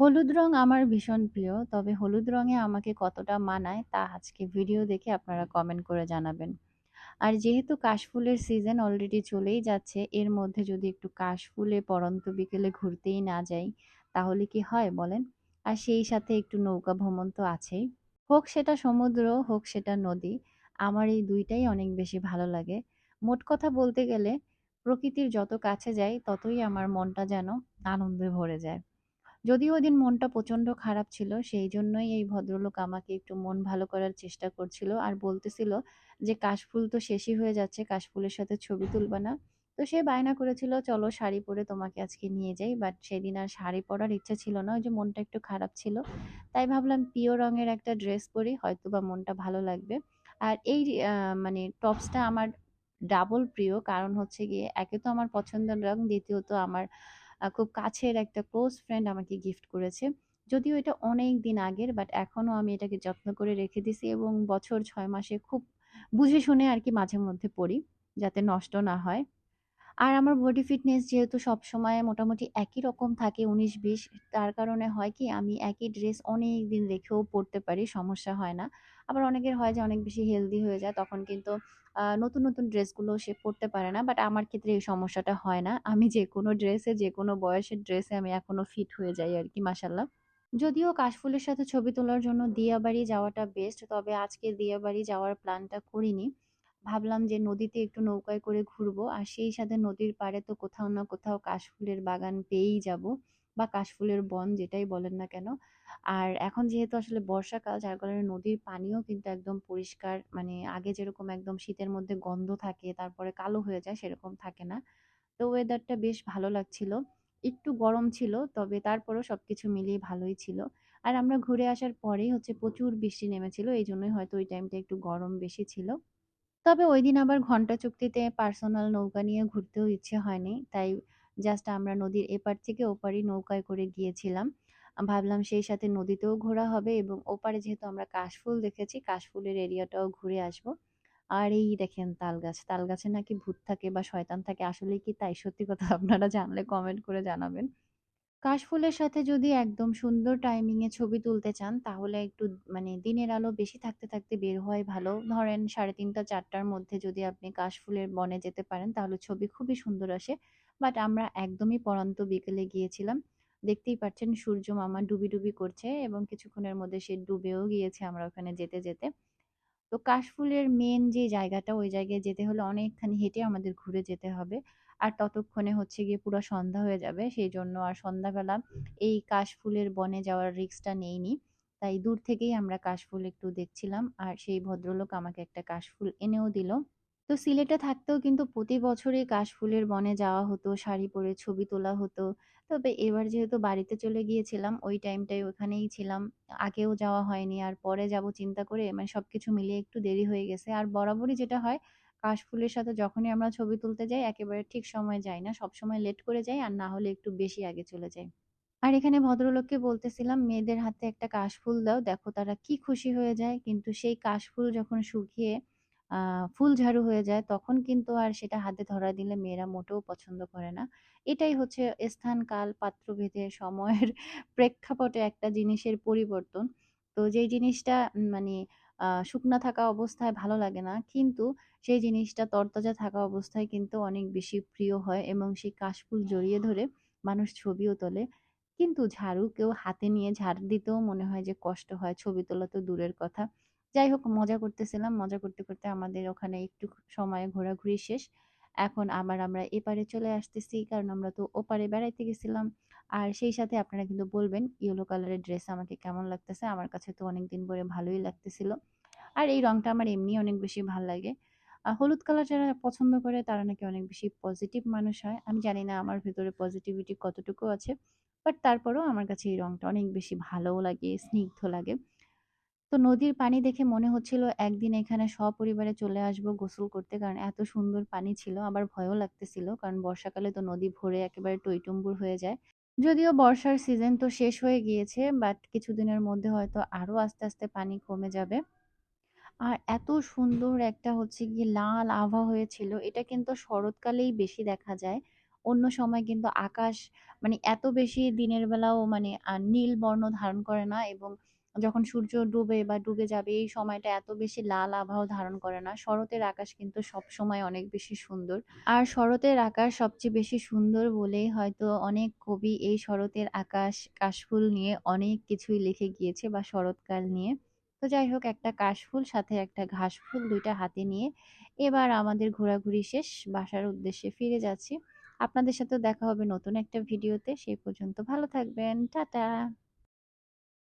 হলুদ রং আমার ভীষণ প্রিয়। তবে হলুদ রঙে আমাকে কতটা মানায় তা আজকে ভিডিও দেখে আপনারা কমেন্ট করে জানাবেন। আর যেহেতু কাশফুলের সিজন অলরেডি চলেই যাচ্ছে, এর মধ্যে যদি একটু কাশফুলে পড়ন্ত বিকেলে ঘুরতেই না যাই, তাহলে কি হয় বলেন? আর সেই সাথে একটু নৌকা ভ্রমণ তো আছেই। হোক সেটা সমুদ্র, হোক সেটা নদী, আমার এই দুইটাই অনেক বেশি ভালো লাগে। মোট কথা বলতে গেলে প্রকৃতির যত কাছে যাই, ততই আমার মনটা যেন আনন্দে ভরে যায়। যদিও ওইদিন মনটা প্রচণ্ড খারাপ ছিল, সেই জন্যই এই ভদ্রলোক আমাকে একটু মন ভালো করার চেষ্টা করছিল। আর বলতেছিল যে, "কাশফুল তো শেষই হয়ে যাচ্ছে, কাশফুলের সাথে ছবি তুলবা না?" তো সে বায়না করেছিল, "চলো শাড়ি পরে তোমাকে আজকে নিয়ে যাই।" বাট সেদিন আর শাড়ি পরার ইচ্ছা ছিল না। ওই যে মনটা একটু খারাপ ছিল। তাই ভাবলাম পিও রঙের একটা ড্রেস পরি, হয়তো বা মনটা ভালো লাগবে। আর এই মানে টপসটা আমার ডাবল প্রিয়। কারণ হচ্ছে গিয়ে একে তো আমার পছন্দের রং, দ্বিতীয়ত আমার খুব কাছের একটা ক্লোজ ফ্রেন্ড আমাকে গিফট করেছে। যদিও এটা অনেক দিন আগের বাট এখনও আমি এটাকে যত্ন করে রেখে দিছি এবং বছর ছয় মাসে খুব বুঝে শুনে আর কি মাঝে মধ্যে পড়ি, যাতে নষ্ট না হয়। আর আমার বডি ফিটনেস যেহেতু সবসময় মোটামুটি একই রকম থাকে উনিশ বিশ তার কারণে হয় কি আমি একই ড্রেস অনেক দিন রেখেও পড়তে পারি, সমস্যা হয় না। আবার অনেকের হয় যে অনেক বেশি হেলদি হয়ে যায় তখন কিন্তু নতুন, নতুন ড্রেসগুলো সে পরতে পারে না। বাট আমার ক্ষেত্রে এই সমস্যাটা হয় না। আমি যে কোনো ড্রেসে যে কোনো বয়সের ড্রেসে আমি এখনও ফিট হয়ে যাই আর কি মাসাল্লাহ যদিও কাশফুলের সাথে ছবি তোলার জন্য দিয়াবাড়ি যাওয়াটা বেস্ট। তবে আজকে দিয়াবাড়ি যাওয়ার প্ল্যানটা করিনি। ভাবলাম যে নদীতে একটু নৌকায় করে ঘুরবো। আর সেই সাথে নদীর পাড়ে তো কোথাও না কোথাও কাশফুলের বাগান পেয়েই যাব বা কাশফুলের বন যেটাই বলেন না কেন। আর এখন যেহেতু আসলে বর্ষাকাল, যার কারণে নদীর পানিও কিন্তু একদম পরিষ্কার মানে আগে যেরকম একদম শীতের মধ্যে গন্ধ থাকে, তারপরে কালো হয়ে যায় সেরকম থাকে না। তো ওয়েদারটা বেশ ভালো লাগছিল। একটু গরম ছিল, তবে তারপরেও সবকিছু মিলিয়ে ভালোই ছিল। আর আমরা ঘুরে আসার পরেই হচ্ছে প্রচুর বৃষ্টি নেমেছিল। এই জন্যই হয়তো ওই টাইমটা একটু গরম বেশি ছিল। তবে ওই দিন আবার ঘণ্টা চুক্তিতে পার্সোনাল নৌকা নিয়ে ঘুরতেও ইচ্ছে হয়নি। তাই জাস্ট আমরা নদীর এপার থেকে ওপারই নৌকায় করে গিয়েছিলাম। ভাবলাম সেই সাথে নদীতেও ঘোরা হবে এবং ওপারে যেহেতু আমরা কাশফুল দেখেছি, কাশফুলের এরিয়াটাও ঘুরে আসব। আর এই দেখেন তালগাছ। তালগাছে নাকি ভূত থাকে বা শয়তান থাকে। আসলে কি তাই? সত্যি কথা আপনারা জানলে কমেন্ট করে জানাবেন। কাশফুলের সাথে যদি একদম সুন্দর টাইমিং এ ছবি তুলতে চান তাহলে একটু মানে দিনের আলো বেশি থাকতে, থাকতে বের হওয়াই ভালো। ধরেন ৩:৩০-৪টার মধ্যে যদি আপনি কাশফুলের বনে যেতে পারেন তাহলে ছবি খুবই সুন্দর আসে। বাট আমরা একদমই পড়ন্ত বিকেলে গিয়েছিলাম। দেখতেই পাচ্ছেন সূর্য মামা ডুবি, ডুবি করছে এবং কিছুক্ষণের মধ্যে সে ডুবেও গিয়েছে আমরা ওখানে যেতে, যেতে। তো কাশফুলের মেন যে জায়গাটা ওই জায়গায় যেতে হলে অনেকখানি হেঁটে আমাদের ঘুরে যেতে হবে। আর ততক্ষণে হচ্ছে গিয়ে পুরো সন্ধ্যা হয়ে যাবে। সেই জন্য আর সন্ধ্যাবেলা এই কাশফুলের বনে যাওয়ার রিস্কটা নেইনি। তাই দূর থেকেই আমরা কাশফুল একটু দেখছিলাম। আর সেই ভদ্রলোক আমাকে একটা কাশফুল এনেও দিল। তো সিলেটে থাকতেও কিন্তু প্রতি বছরই কাশফুলের বনে যাওয়া হতো, শাড়ি পরে ছবি তোলা হতো। তবে এবার যেহেতু বাড়িতে চলে গিয়েছিলাম, ওই টাইমটায় ওখানেই ছিলাম। আগেও যাওয়া হয়নি। আর পরে যাব চিন্তা করে মানে সবকিছু মিলিয়ে একটু দেরি হয়ে গেছে। আর বরাবরই যেটা হয় কাশফুলের সাথে যখনই আমরা ছবি তুলতে যাই একেবারে ঠিক সময় যাই না। সবসময় লেট করে যাই আর না হলে একটু বেশি আগে চলে যাই। আর এখানে ভদ্রলোককে বলতেছিলাম, "মেয়েদের হাতে একটা কাশফুল দাও। দেখো তারা কি খুশি হয়ে যায়।" কিন্তু সেই কাশফুল যখন শুকিয়ে ফুল ঝাড়ু হয়ে যায় তখন কিন্তু আর সেটা হাতে ধরা দিলে মেয়েরা মোটেও পছন্দ করে না। এটাই হচ্ছে স্থান, কাল, পাত্রভেদে সময়ের প্রেক্ষাপটে একটা জিনিসের পরিবর্তন। তো যেই জিনিসটা মানে শুকনা থাকা অবস্থায় ভালো লাগে না। কিন্তু সেই জিনিসটা তরতাজা থাকা অবস্থায় কিন্তু অনেক বেশি প্রিয় হয় এবং সেই কাশফুল জড়িয়ে ধরে মানুষ ছবিও তোলে। কিন্তু ঝাড়ু কেউ হাতে নিয়ে ঝাড় দিতেও মনে হয় যে কষ্ট হয়। ছবি তোলা তো দূরের কথা। যাই হোক মজা করতেছিলাম। মজা করতে, করতে আমাদের ওখানে একটু সময় ঘোরাঘুরি শেষ। এখন আবার আমরা এপারে চলে আসতেছি। কারণ আমরা তো ওপারে বেড়াইতে গেছিলাম। আর সেই সাথে আপনারা কিন্তু বলবেন ইয়েলো কালারের ড্রেস আমাকে কেমন লাগতেছে? আমার কাছে তো অনেকদিন পরে ভালোই লাগতেছিল। আর এই রংটা আমার এমনি অনেক বেশি ভালো লাগে। আ হলুদ কালার যারা পছন্দ করে তারা নাকি অনেক বেশি পজিটিভ মানুষ হয়। আমি জানি না আমার ভেতরে পজিটিভিটি কতটুকু আছে। বাট তারপরেও আমার কাছে এই রংটা অনেক বেশি ভালোও লাগে, স্নিগ্ধ লাগে। তো নদীর পানি দেখে মনে হচ্ছিল একদিন এখানে সপরিবারে চলে আসব গোসল করতে। কারণ এত সুন্দর পানি ছিল। আবার ভয়ও লাগতেছিল। কারণ বর্ষাকালে তো নদী ভরে একেবারে টইটুম্বুর হয়ে যায়। যদিও বর্ষার সিজন তো শেষ হয়ে গিয়েছে বাট কিছুদিনের মধ্যে হয়তো আরও আস্তে, আস্তে পানি কমে যাবে। আর এত সুন্দর একটা হচ্ছে গিয়ে লাল আভা হয়েছিল। এটা কিন্তু শরৎকালেই বেশি দেখা যায়। অন্য সময় কিন্তু আকাশ মানে এত বেশি দিনের বেলাও মানে নীল বর্ণ ধারণ করে না এবং যখন সূর্য ডুবে বা ডুবে যাবে এই সময়টা এত বেশি লাল আভাও ধারণ করে না। শরতের আকাশ কিন্তু সব সময় অনেক বেশি সুন্দর। আর শরতের আকাশ সবচেয়ে বেশি সুন্দর বলেই হয়তো অনেক কবি এই শরতের আকাশ, কাশফুল নিয়ে অনেক কিছুই লিখে গিয়েছে বা শরৎকাল নিয়ে। তো যাই হোক, একটা কাশফুল সাথে একটা ঘাসফুল ২ টা হাতে নিয়ে এবার আমাদের ঘোরাঘুরি শেষ। বাসার উদ্দেশ্যে ফিরে যাচ্ছি। আপনাদের সাথেও দেখা হবে নতুন একটা ভিডিওতে। সেই পর্যন্ত ভালো থাকবেন। টাটা।